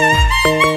Música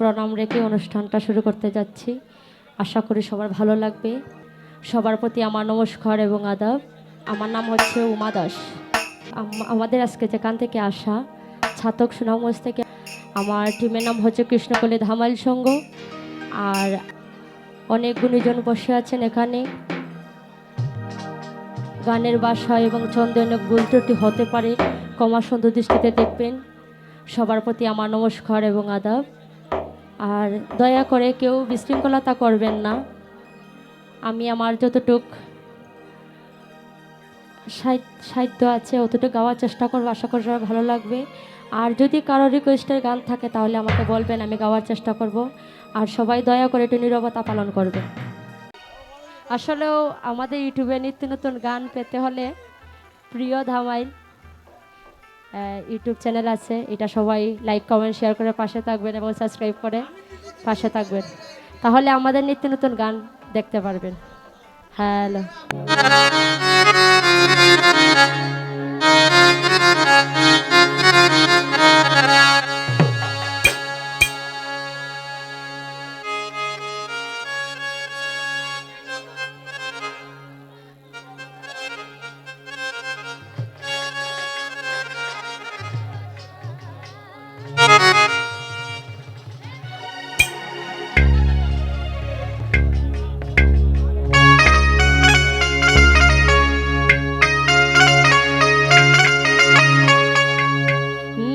প্রণাম রেখে অনুষ্ঠানটা শুরু করতে যাচ্ছি। আশা করি সবার ভালো লাগবে। সবার প্রতি আমার নমস্কার এবং আদাব। আমার নাম হচ্ছে উমা দাস। আম- আমাদের আজকে যেখান থেকে আসা, ছাতক সুনামগঞ্জ থেকে, আমার টিমের নাম হচ্ছে কৃষ্ণকলি ধামাইল সংঘ। আর অনেক গুণীজন বসে আছেন এখানে। গানের বাসা এবং ছন্দে ভুল ত্রুটি হতে পারে কমা সুন্দর দৃষ্টিতে দেখবেন। সবার প্রতি আমার নমস্কার এবং আদাব। আর দয়া করে কেউ বিশৃঙ্খলতা করবেন না। আমি আমার যতটুক সাহিত্য আছে, অতটুকু গাওয়ার চেষ্টা করব। আশা করি সবাই ভালো লাগবে। আর যদি কারও রিকোয়েস্টের গান থাকে, তাহলে আমাকে বলবেন, আমি গাওয়ার চেষ্টা করব। আর সবাই দয়া করে একটু নীরবতা পালন করবে আসলেও আমাদের ইউটিউবে নিত্য নতুন গান পেতে হলে প্রিয় ধামাইল ইউটিউব চ্যানেল আছে। এটা সবাই লাইক কমেন্ট শেয়ার করে পাশে থাকবেন এবং সাবস্ক্রাইব করে পাশে থাকবেন। তাহলে আমাদের নিত্য নতুন গান দেখতে পারবেন। হ্যালো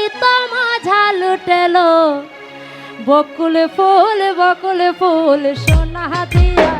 ভালোবাসা সেই ঝাল বকুল ফুল বকুল ফুল সোনা দিয়া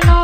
piano.